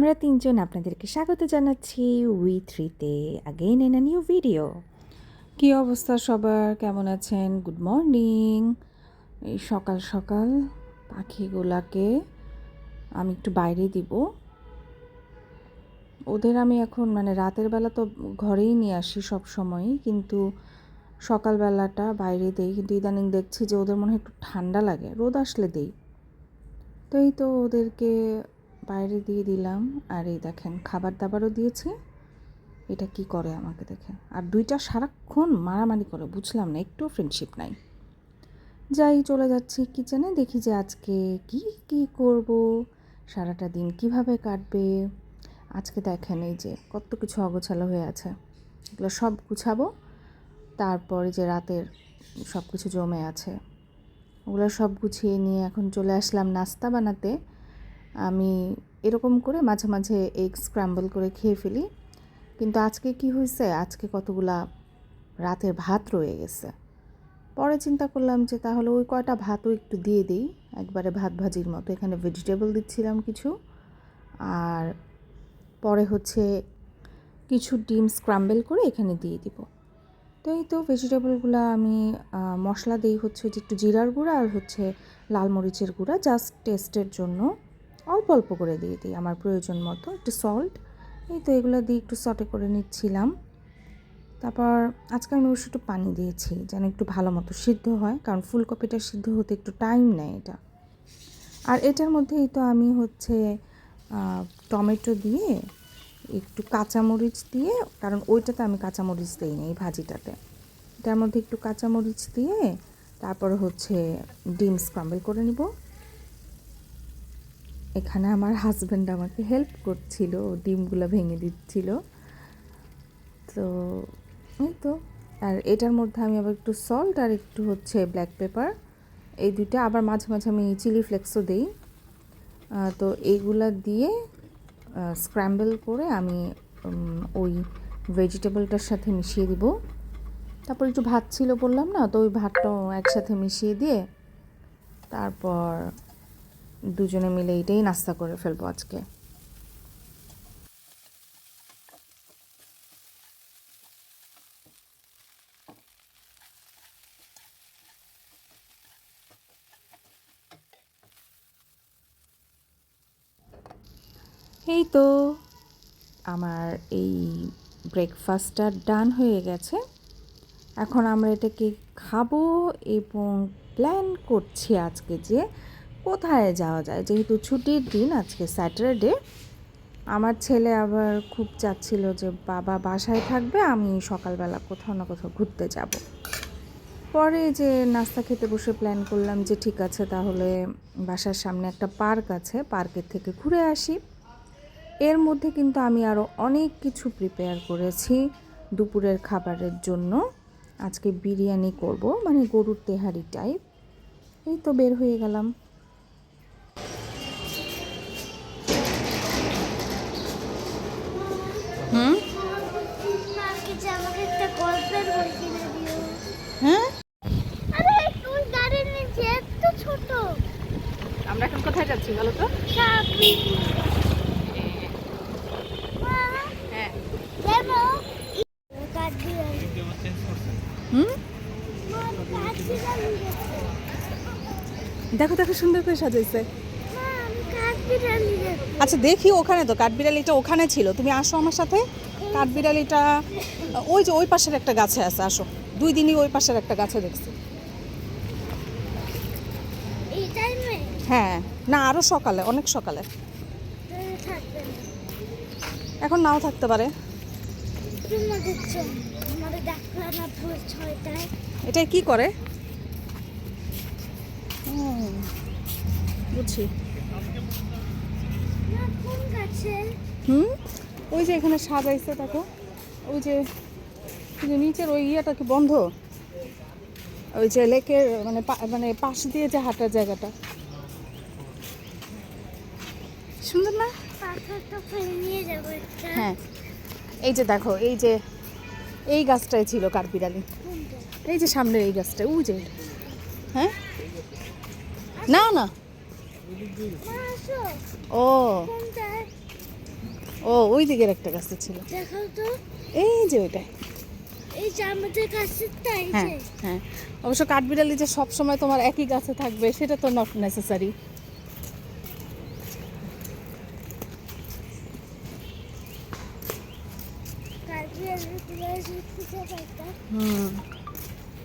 আমরা তিনজন আপনাদেরকে স্বাগত জানাচ্ছি উই থ্রিতে আগেইন এন নিউ ভিডিও কী অবস্থা সবার? কেমন আছেন? গুড মর্নিং এই সকাল সকাল পাখিগুলাকে আমি একটু বাইরে দিব। ওদের আমি এখন মানে রাতের বেলা তো ঘরেই নিয়ে আসি সব সময়, কিন্তু সকালবেলাটা বাইরে দেই। কিন্তু ইদানিং দেখছি যে ওদের মনে হয় একটু ঠান্ডা লাগে, রোদ আসলে দেই। তো এই তো ওদেরকে বাইরে দিয়ে দিলাম। আর এই দেখেন খাবার দাবারও দিয়েছি। এটা কি করে আমাকে দেখেন? আর দুইটা সারাক্ষণ মারামারি করে, বুঝলাম না একটু ফ্রেন্ডশিপ নাই। যাই, চলে যাচ্ছি কিচেনে দেখি যে আজকে কি কি করব, সারাটা দিন কীভাবে কাটবে। আজকে দেখেন এই যে কত কিছু অগোছালো হয়ে আছে। এগুলো সব গুছাবো, তারপরে যে রাতের সব কিছু জমে আছে। ওগুলো সব গুছিয়ে নিয়ে এখন চলে আসলাম নাস্তা বানাতে। আমি এরকম করে মাঝে মাঝে এগ স্ক্র্যাম্বল করে খেয়ে ফেলি। কিন্তু আজকে কি হয়েছে? আজকে কতগুলা রাতের ভাত রয়ে গেছে। পরে চিন্তা করলাম যে তাহলে ওই কয়টা ভাতও একটু দিয়ে দিই। একবারে ভাত ভাজির মতো। এখানে ভেজিটেবল দিচ্ছিলাম কিছু। আর পরে হচ্ছে কিছু ডিম স্ক্রাম্বেল করে এখানে দিয়ে দিব। তো এই তো ভেজিটেবলগুলো আমি মশলা দিই হচ্ছে যে একটু জিরার গুঁড়া আর হচ্ছে লাল মরিচের গুঁড়া জাস্ট টেস্টের জন্য। অল্প অল্প করে দিয়ে দিই আমার প্রয়োজন মতো। একটু সল্ট এই তো এগুলো দিয়ে একটু সটে করে নিচ্ছিলাম। তারপর আজকে আমি অবশ্য একটু পানি দিয়েছি, যেন একটু ভালো মতো সিদ্ধ হয়, কারণ ফুলকপিটা সিদ্ধ হতে একটু টাইম নেয় এটা। আর এটার মধ্যেই তো আমি হচ্ছে টমেটো দিয়ে একটু কাঁচামরিচ দিয়ে, কারণ ওইটাতে আমি কাঁচামরিচ দিই না, এই ভাজিটাতে। এটার মধ্যে একটু কাঁচামরিচ দিয়ে, তারপর হচ্ছে ডিম স্ক্রাম্বল করে নিব। এখানে আমার হাজব্যান্ড আমাকে হেল্প করছিল, ডিমগুলো ভেঙে দিচ্ছিল। তো, এই তো। আর এটার মধ্যে আমি আবার একটু সল্ট আর একটু হচ্ছে ব্ল্যাক পেপার এই দুইটা আবার মাঝে মাঝে আমি চিলি ফ্লেক্সও দিই। তো এইগুলা দিয়ে স্ক্র্যাম্বল করে আমি ওই ভেজিটেবলটার সাথে মিশিয়ে দিব। তারপর একটু ভাত ছিল বললাম না, তো ওই ভাতটাও একসাথে মিশিয়ে দিয়ে, তারপর দুজনে মিলে এটাই নাস্তা করে ফেলব আজকে। এই তো, আমার এই ব্রেকফাস্টটা ডান হয়ে গেছে। এখন আমরা এটাকে খাব এবং প্ল্যান করছি আজকে যে কোথায় যাওয়া যায়? যেহেতু ছুটির দিন আজকে স্যাটারডে আমার ছেলে আবার খুব চাচ্ছিল যে বাবা বাসায় থাকবে, আমি সকালবেলা কোথাও না কোথাও ঘুরতে যাব। পরে যে নাস্তা খেতে বসে প্ল্যান করলাম যে ঠিক আছে, তাহলে বাসার সামনে একটা পার্ক আছে, পার্কের থেকে ঘুরে আসি। এর মধ্যে কিন্তু আমি আরও অনেক কিছু প্রিপেয়ার করেছি দুপুরের খাবারের জন্য। আজকে বিরিয়ানি করব মানে গরুর তেহারি টাইপ এই তো বের হয়ে গেলাম। আমরা এখন কোথায় যাচ্ছি বলো তো? দেখো দেখো, সুন্দর করে সাজাইছে। আচ্ছা দেখি ওখানে তো, কাঠবিড়ালিটা ওখানে ছিল। তুমি আসো আমার সাথে। কাঠবিড়ালিটা, ওই যে ওই পাশের একটা গাছে আছে, আসো। দুই দিনই ওই পাশের একটা গাছে দেখছি এই টাইমে হ্যাঁ না আরও সকালে অনেক সকালে। এখন নাও থাকতে পারে। এটা কি করে? বুঝছি। হুম ওই যে এখানে সাজাইছে দেখো। ওই যে নিচের ওই ইয়েটা কি বন্ধ? ওই যে লেকের মানে মানে পাশ দিয়ে যে হাঁটার জায়গাটা। সুন্দর না? হ্যাঁ। এই যে দেখো এই যে এই গাছটাই ছিল কাঠবিড়ালি। এই যে সামনের এই গাছটা ওই যে হ্যাঁ? না না। ও। ও ওই দিকের একটা গাছে ছিল। এই যে ওইটাই। হ্যাঁ হ্যাঁ। অবশ্য কাঠবিড়ালি যে সব সময় তোমার একই গাছে থাকবে সেটা তো নট নেসেসারি হুম।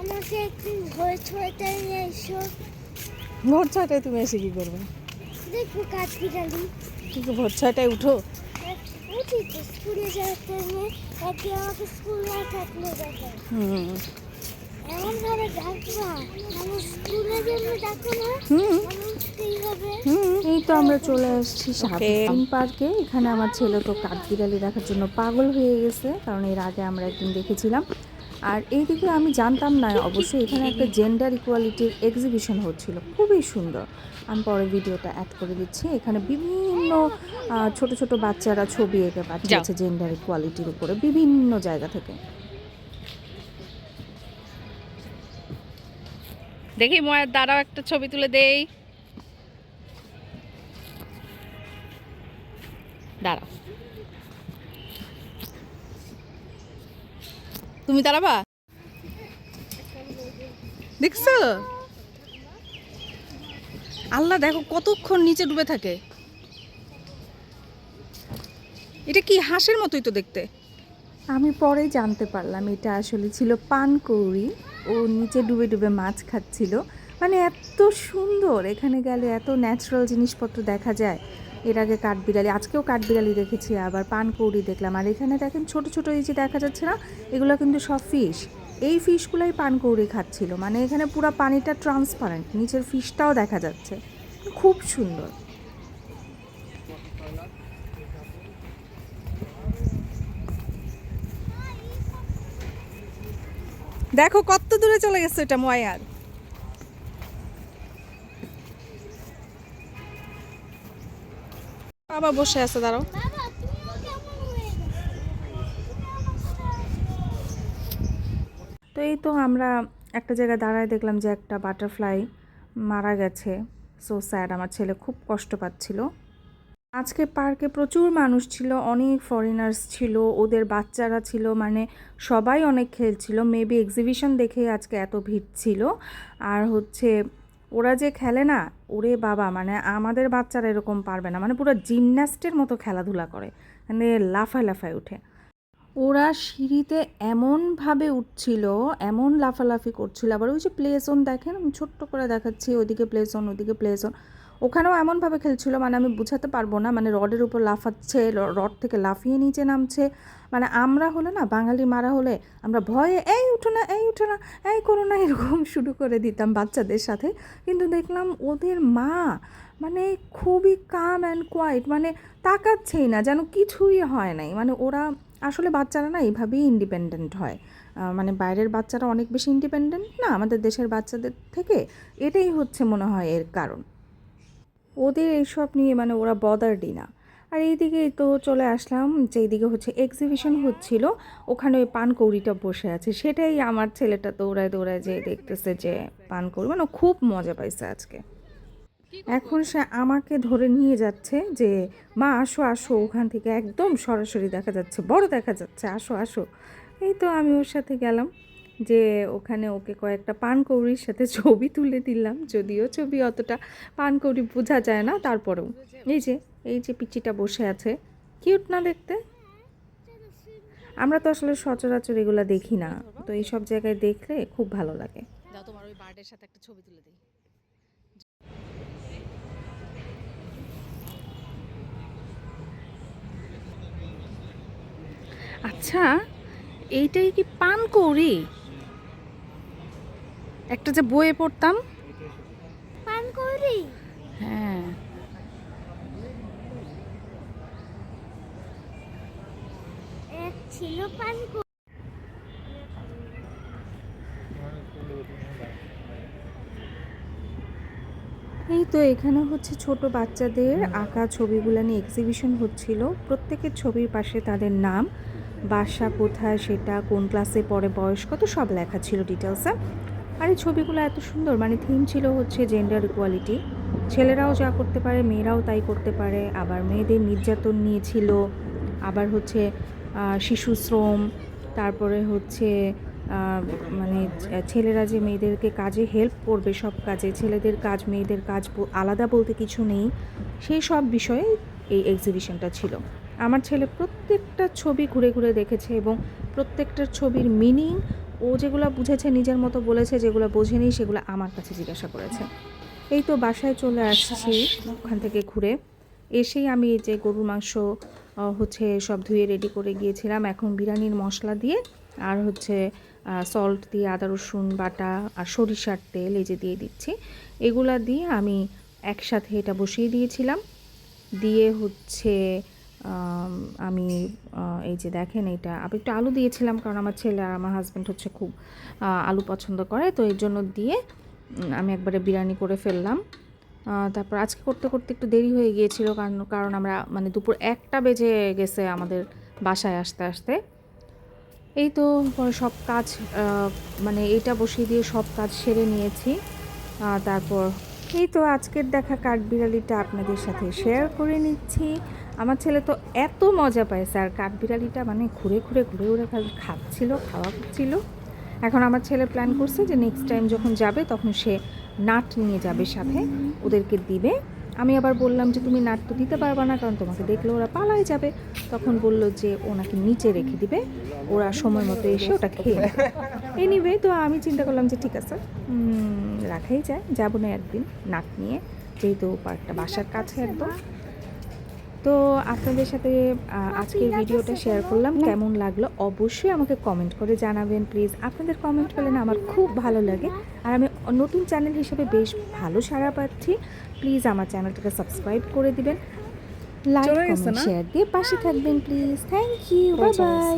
আমাকে একদিন ভোর ছয়টায় নিয়ে এসো ভোর ছয়টায় তুমি এসে কি করবে? দেখব কাঠ বিড়ালি কিন্তু ভোর ছয়টায় উঠো। উঠি তো স্কুলে যাওয়ার টাইমে একদিন আমাকে স্কুল না থাকলে দেখো। হুম। এমন ভাবে ডাকবা আমি স্কুলে জন্য ডাকো না হুম। হবে এই তো আমরা চলে এসেছি সাবিন পার্কে এখানে আমার ছেলে তো কাঠবিড়ালি দেখার জন্য পাগল হয়ে গেছে কারণ এর আগে আমরা একদিন দেখেছিলাম। আর এইদিকে আমি জানতাম না অবশ্যই এখানে একটা জেন্ডার ইকুয়ালিটির এক্সিবিশন হচ্ছিল। খুবই সুন্দর। আমি পরে ভিডিওটা অ্যাড করে দিচ্ছি। এখানে বিভিন্ন ছোট ছোট বাচ্চারা ছবি এঁকে পাঠিয়েছে জেন্ডার ইকুয়ালিটির উপরে বিভিন্ন জায়গা থেকে। দেখি ময়ার দ্বারাও একটা ছবি তুলে দেই। তুমি দাঁড়াবা? আল্লাহ দেখো কতক্ষণ নিচে ডুবে থাকে। এটা কি হাঁসের মতোই তো দেখতে? আমি পরে জানতে পারলাম এটা আসলে ছিল পানকৌড়ি। ও নিচে ডুবে ডুবে মাছ খাচ্ছিল। মানে এত সুন্দর, এখানে গেলে এত ন্যাচারাল জিনিসপত্র দেখা যায়। এর আগে কাঠবিড়ালি, আজকেও কাঠবিড়ালি দেখেছি আবার, পানকৌড়ি দেখলাম। আর এখানে দেখেন ছোট ছোট এই যে দেখা যাচ্ছে না, এগুলো কিন্তু সব ফিশ এই ফিশগুলোই পানকৌড়ি খাচ্ছিল। মানে এখানে পুরো পানিটা ট্রান্সপারেন্ট নিচের ফিশটাও দেখা যাচ্ছে। খুব সুন্দর। দেখো কত দূরে চলে গেছে এটা ময়ার। আবার বসে আছে দাঁড়াও। বাবা তুমি কেমন গেছো? তো এই তো আমরা একটা জায়গায় দাঁড়ায় দেখলাম যে একটা বাটারফ্লাই মারা গেছে। সো স্যাড আমার ছেলে খুব কষ্ট পাচ্ছিল। আজকে পার্কে প্রচুর মানুষ ছিল অনেক ফরেনার্স ছিল ওদের বাচ্চারা ছিল মানে সবাই অনেক খেলছিল। মেবি এক্সিবিশন দেখে আজকে এত ভিড় ছিল। আর হচ্ছে ওরা যে খেলে না, ওরে বাবা মানে আমাদের বাচ্চারা এরকম পারবে না। মানে পুরো জিমন্যাস্টের মতো খেলাধুলা করে মানে লাফা লাফায় উঠে ওরা সিঁড়িতে এমনভাবে উঠছিল, এমন লাফালাফি করছিল। আবার ওই যে প্লে জোন দেখেন, আমি ছোট্ট করে দেখাচ্ছি, ওইদিকে প্লে জোন ওইদিকে প্লে জোন ওখানেও এমনভাবে খেলছিল মানে আমি বুঝাতে পারব না মানে রডের উপর লাফাচ্ছে রড থেকে লাফিয়ে নিচে নামছে। মানে আমরা হলে না, বাঙালি মারা হলে আমরা ভয়ে, এই উঠো না, এই উঠো না, এই করো না, এরকম শুরু করে দিতাম বাচ্চাদের সাথে। কিন্তু দেখলাম ওদের মা মানে খুবই কাম অ্যান্ড কোয়াইট মানে তাকাচ্ছেই না, যেন কিছুই হয় নাই। মানে ওরা আসলে বাচ্চারা না এইভাবেই ইন্ডিপেন্ডেন্ট হয়। মানে বাইরের বাচ্চারা অনেক বেশি ইন্ডিপেন্ডেন্ট না, আমাদের দেশের বাচ্চাদের থেকে, এটাই হচ্ছে মনে হয় এর কারণ। ওদের এইসব নিয়ে মানে ওরা বদারডি না। আর এইদিকে তো চলে আসলাম যে এইদিকে হচ্ছে এক্সিবিশন হচ্ছিল, ওখানে ওই পানকৌড়িটা বসে আছে। সেটাই আমার ছেলেটা দৌড়ায় দৌড়ায় যে দেখতেছে যে পানকৌড়ি মানে খুব মজা পাইছে আজকে। এখন সে আমাকে ধরে নিয়ে যাচ্ছে যে, মা, আসো আসো। ওখান থেকে একদম সরাসরি দেখা যাচ্ছে, বড় দেখা যাচ্ছে। আসো আসো। এই তো আমি ওর সাথে গেলাম। যে ওখানে ওকে কয়েকটা পানকৌড়ির সাথে ছবি তুলে দিলাম। যদিও ছবি অতটা পানকৌড়ি বোঝা যায় না তারপরেও। এই যে এই যে পিচিটা বসে আছে। কিউট না দেখতে? আমরা তো আসলে সচরাচর এগুলো দেখি না। তো এইসব জায়গায় দেখলে খুব ভালো লাগে। তোমার ওই বার্ডের সাথে একটা ছবি তুলে দিই। আচ্ছা এইটাই কি পান কৌড়ি একটা যে বইয়ে পড়তাম। হ্যাঁ। ছিল এই তো এখানে হচ্ছে ছোট বাচ্চাদের আঁকা ছবিগুলো নিয়ে এক্সিবিশন হচ্ছিল। প্রত্যেকের ছবির পাশে তাদের নাম বাসা কোথায় সেটা কোন ক্লাসে পড়ে বয়স কত সব লেখা ছিল ডিটেলসে আর এই ছবিগুলো এত সুন্দর। মানে থিম ছিল হচ্ছে জেন্ডার ইকুয়ালিটি ছেলেরাও যা করতে পারে, মেয়েরাও তাই করতে পারে। আবার মেয়েদের নির্যাতন নিয়েছিল। আবার হচ্ছে শিশু শ্রম। তারপরে হচ্ছে মানে ছেলেরা যে মেয়েদেরকে কাজে হেল্প করবে সব কাজে, ছেলেদের কাজ, মেয়েদের কাজ আলাদা বলতে কিছু নেই। সেই সব বিষয়ে এই এক্সিবিশনটা ছিল। আমার ছেলে প্রত্যেকটা ছবি ঘুরে ঘুরে দেখেছে এবং প্রত্যেকটা ছবির মিনিং ও যেগুলো বুঝেছে, নিজের মতো বলেছে, যেগুলো বোঝেনি, সেগুলো আমার কাছে জিজ্ঞাসা করেছে। এই তো বাসায় চলে আসছি ওখান থেকে ঘুরে। এসেই আমি যে গরুর মাংস হচ্ছে সব ধুয়ে রেডি করে গিয়েছিলাম। এখন বিরিয়ানির মশলা দিয়ে আর হচ্ছে সল্ট দিয়ে আদা, রসুন, বাটা আর সরিষার তেল এই যে দিয়ে দিচ্ছি। এগুলা দিয়ে আমি একসাথে এটা বসিয়ে দিয়েছিলাম। দিয়ে হচ্ছে আম, এই যে দেখেন এটা আমি একটু আলু দিয়েছিলাম কারণ আমার ছেলে আর আমার হাজব্যান্ড হচ্ছে খুব আলু পছন্দ করে। তো এর জন্য দিয়ে আমি একবারে বিরিয়ানি করে ফেললাম। তারপর আজকে করতে করতে একটু দেরি হয়ে গিয়েছিল কারণ কারণ আমরা মানে দুপুর একটা বেজে গেছে আমাদের বাসায় আসতে আসতে। এই তো সব কাজ মানে এটা বসিয়ে দিয়ে সব কাজ সেরে নিয়েছি। তারপর এই তো আজকের দেখা কাঠবিড়ালিটা আপনাদের সাথে শেয়ার করে নিচ্ছি। আমার ছেলে তো এত মজা পাইছে আর কাঠবিড়ালিটা মানে ঘুরে ঘুরে ঘুরে ঘুরে খাচ্ছিল, খাওয়া খাচ্ছিল এখন আমার ছেলে প্ল্যান করছে যে নেক্সট টাইম যখন যাবে তখন সে নাট নিয়ে যাবে সাথে, ওদেরকে দিবে। আমি আবার বললাম যে, তুমি নাট তো দিতে পারবে না, কারণ তোমাকে দেখলে ওরা পালাই যাবে। তখন বলল যে ওনাকে নিচে রেখে দিবে, ওরা সময় মতো এসে ওটা খেয়ে এনিওয়ে তো আমি চিন্তা করলাম যে, ঠিক আছে রাখাই যায়, যাব না একদিন নাট নিয়ে, যেহেতু পার্কটা বাসার কাছে একদম। তো আপনাদের সাথে আজকের ভিডিওটা শেয়ার করলাম। কেমন লাগল অবশ্যই আমাকে কমেন্ট করে জানাবেন প্লিজ আপনাদের কমেন্ট করলে না আমার খুব ভালো লাগে। আর আমি নতুন চ্যানেল হিসেবে বেশ ভালো সাড়া পাচ্ছি। প্লিজ আমার চ্যানেলটাকে সাবস্ক্রাইব করে দিবেন। লাইক কমেন্ট শেয়ার দিয়ে পাশে থাকবেন please thank you bye bye